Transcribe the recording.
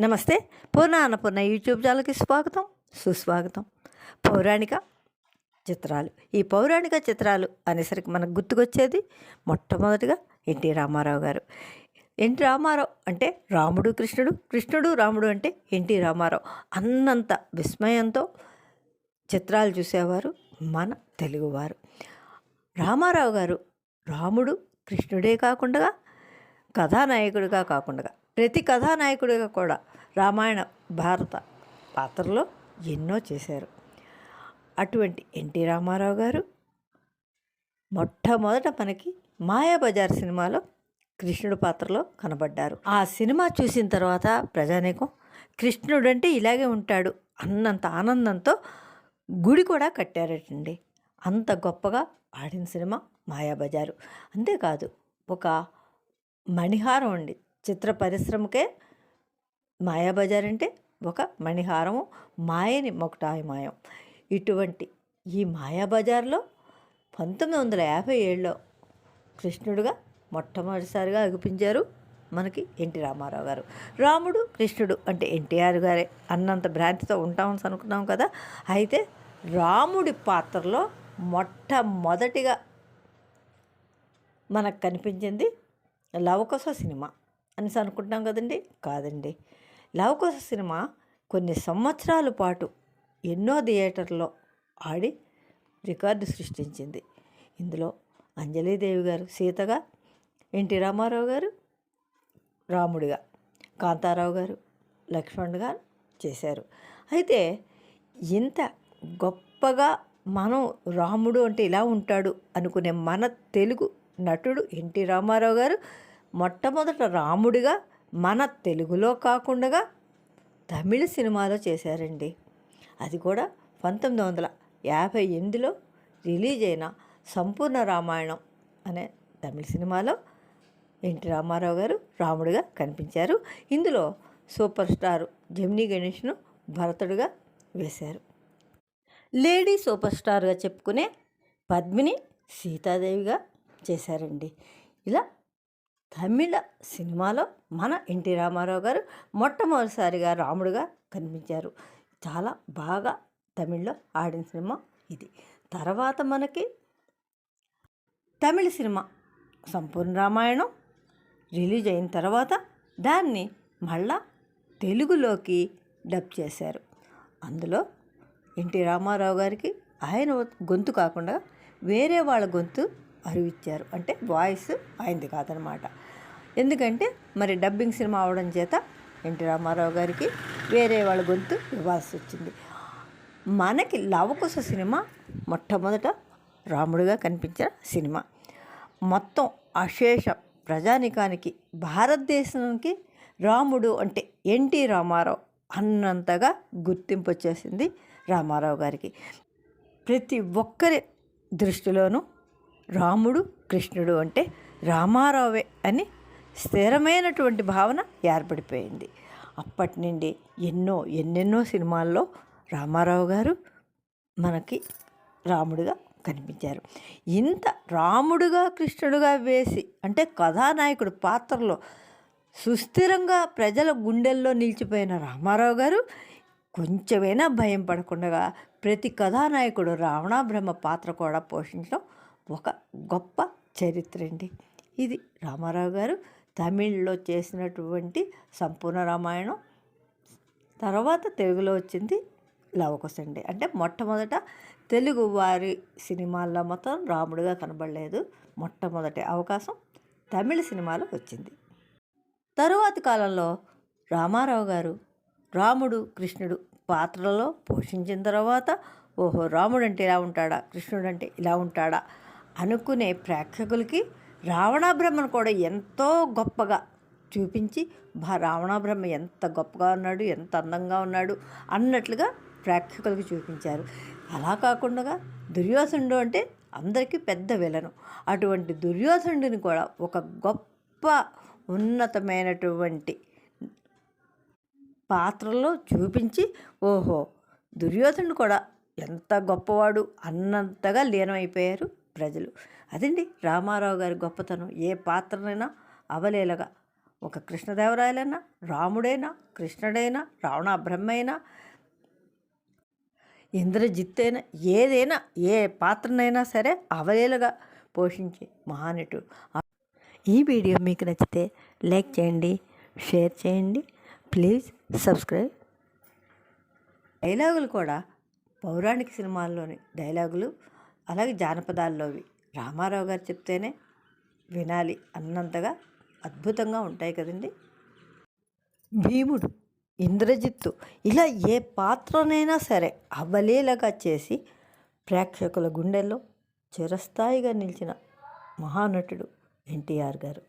నమస్తే పూర్ణ అన్నపూర్ణ యూట్యూబ్ ఛానల్కి స్వాగతం సుస్వాగతం. పౌరాణిక చిత్రాలు. ఈ పౌరాణిక చిత్రాలు అనేసరికి మనకు గుర్తుకొచ్చేది మొట్టమొదటిగా ఎన్టీ రామారావు గారు. ఎన్టీ రామారావు అంటే రాముడు కృష్ణుడు. కృష్ణుడు రాముడు అంటే ఎన్టీ రామారావు. అన్నంత విస్మయంతో చిత్రాలు చూసేవారు మన తెలుగువారు. రామారావు గారు రాముడు కృష్ణుడే కాకుండా కథానాయకుడిగా కాకుండా ప్రతి కథానాయకుడిగా కూడా రామాయణ భారత పాత్రలో ఎన్నో చేశారు. అటువంటి ఎన్టీ రామారావు గారు మొట్టమొదట మనకి మాయాబజార్ సినిమాలో కృష్ణుడు పాత్రలో కనబడ్డారు. ఆ సినిమా చూసిన తర్వాత ప్రజానీకం కృష్ణుడు అంటే ఇలాగే ఉంటాడు అన్నంత ఆనందంతో గుడి కూడా కట్టారటండి. అంత గొప్పగా ఆడిన సినిమా మాయాబజారు. అంతేకాదు ఒక మణిహారం అండి. చిత్ర పరిశ్రమకే మాయాబజార్ అంటే ఒక మణిహారము మాయని మొకటాయమాయం ఇటువంటి ఈ మాయాబజార్లో పంతొమ్మిది వందల యాభై ఏడులో కృష్ణుడుగా మొట్టమొదటిసారిగా అగుపించారు మనకి ఎన్టీ రామారావు గారు. రాముడు కృష్ణుడు అంటే ఎన్టీఆర్ గారే అన్నంత భ్రాంతితో ఉంటామని అనుకున్నాం కదా. అయితే రాముడి పాత్రలో మొట్టమొదటిగా మనకు కనిపించింది లవకుశ సినిమా అని అనుకుంటున్నాం కదండి? కాదండి. లవకుశ సినిమా కొన్ని సంవత్సరాల పాటు ఎన్నో థియేటర్లో ఆడి రికార్డు సృష్టించింది. ఇందులో అంజలీదేవి గారు సీతగా ఎన్టీ రామారావు గారు రాముడిగా కాంతారావు గారు లక్ష్మణ్ గారు చేశారు. అయితే ఇంత గొప్పగా మనం రాముడు అంటే ఇలా ఉంటాడు అనుకునే మన తెలుగు నటుడు ఎన్టీ రామారావు గారు మొట్టమొదట రాముడిగా మన తెలుగులో కాకుండా తమిళ సినిమాలో చేశారండి. అది కూడా పంతొమ్మిది వందల యాభై ఎనిమిదిలో రిలీజ్ అయిన సంపూర్ణ రామాయణం అనే తమిళ సినిమాలో ఎన్టీ రామారావు గారు రాముడిగా కనిపించారు. ఇందులో సూపర్ స్టార్ జమినీ గణేష్ను భరతుడుగా వేశారు. లేడీ సూపర్ స్టార్గా చెప్పుకునే పద్మిని సీతాదేవిగా చేశారండి. ఇలా తమిళ సినిమాలో మన ఎన్టీ రామారావు గారు మొట్టమొదటిసారిగా రాముడుగా కనిపించారు. చాలా బాగా తమిళ్ళో ఆడిన సినిమా ఇది. తర్వాత మనకి తమిళ సినిమా సంపూర్ణ రామాయణం రిలీజ్ అయిన తర్వాత దాన్ని మళ్ళా తెలుగులోకి డబ్ చేశారు. అందులో ఎన్టీ రామారావు గారికి ఆయన గొంతు కాకుండా వేరే వాళ్ళ గొంతు అరువిచ్చారు. అంటే వాయిస్ ఆయనది కాదనమాట. ఎందుకంటే మరి డబ్బింగ్ సినిమా అవడం చేత ఎన్టీ రామారావు గారికి వేరే వాళ్ళ గొంతు ఇవ్వాల్సి వచ్చింది. మనకి లవకుశ సినిమా మొట్టమొదట రాముడిగా కనిపించిన సినిమా. మొత్తం అశేష ప్రజానికానికి భారతదేశానికి రాముడు అంటే ఎన్టీ రామారావు అన్నంతగా గుర్తింపు వచ్చేసింది రామారావు గారికి. ప్రతి ఒక్కరి దృష్టిలోనూ రాముడు కృష్ణుడు అంటే రామారావే అని స్థిరమైనటువంటి భావన ఏర్పడిపోయింది. అప్పటి నుండి ఎన్నో ఎన్నెన్నో సినిమాల్లో రామారావు గారు మనకి రాముడిగా కనిపించారు. ఇంత రాముడుగా కృష్ణుడుగా వేసి అంటే కథానాయకుడు పాత్రలో సుస్థిరంగా ప్రజల గుండెల్లో నిలిచిపోయిన రామారావు గారు కొంచెమైనా భయం పడకుండా ప్రతి కథానాయకుడు రావణాబ్రహ్మ పాత్ర కూడా పోషించడం ఒక గొప్ప చరిత్ర అండి. ఇది రామారావు గారు తమిళ్ళో చేసినటువంటి సంపూర్ణ రామాయణం. తర్వాత తెలుగులో వచ్చింది లవకుశండి అంటే మొట్టమొదట తెలుగు వారి సినిమాల్లో మొత్తం రాముడిగా కనబడలేదు. మొట్టమొదటి అవకాశం తమిళ సినిమాలో వచ్చింది. తరువాతి కాలంలో రామారావు గారు రాముడు కృష్ణుడు పాత్రలో పోషించిన తర్వాత ఓహో రాముడు అంటే ఇలా ఉంటాడా కృష్ణుడు అంటే ఇలా ఉంటాడా అనుకునే ప్రేక్షకులకి రావణాబ్రహ్మను కూడా ఎంతో గొప్పగా చూపించి రావణాబ్రహ్మ ఎంత గొప్పగా ఉన్నాడు ఎంత అందంగా ఉన్నాడు అన్నట్లుగా ప్రేక్షకులకు చూపించారు. అలా కాకుండా దుర్యోధనుడు అంటే అందరికీ పెద్ద విలను. అటువంటి దుర్యోధనుడిని కూడా ఒక గొప్ప ఉన్నతమైనటువంటి పాత్రలో చూపించి ఓహో దుర్యోధనుడు కూడా ఎంత గొప్పవాడు అన్నంతగా లీనమైపోయారు. ప్రజలు. అదండి రామారావు గారి గొప్పతనం. ఏ పాత్రనైనా అవలేలగా. ఒక కృష్ణదేవరాయలైనా రాముడైనా కృష్ణుడైనా రావణ బ్రహ్మైనా ఇంద్రజిత్తైనా ఏదైనా ఏ పాత్రనైనా సరే అవలేలగా పోషించే మహానటుడు. ఈ వీడియో మీకు నచ్చితే లైక్ చేయండి షేర్ చేయండి ప్లీజ్ సబ్స్క్రైబ్. డైలాగులు కూడా పౌరాణిక సినిమాల్లోని డైలాగులు అలాగే జానపదాల్లోవి రామారావు గారు చెప్తేనే వినాలి అన్నంతగా అద్భుతంగా ఉంటాయి కదండి. భీముడు ఇంద్రజిత్తు ఇలా ఏ పాత్రనైనా సరే అవలీలగా చేసి ప్రేక్షకుల గుండెల్లో చిరస్థాయిగా నిలిచిన మహానటుడు ఎన్టీఆర్ గారు.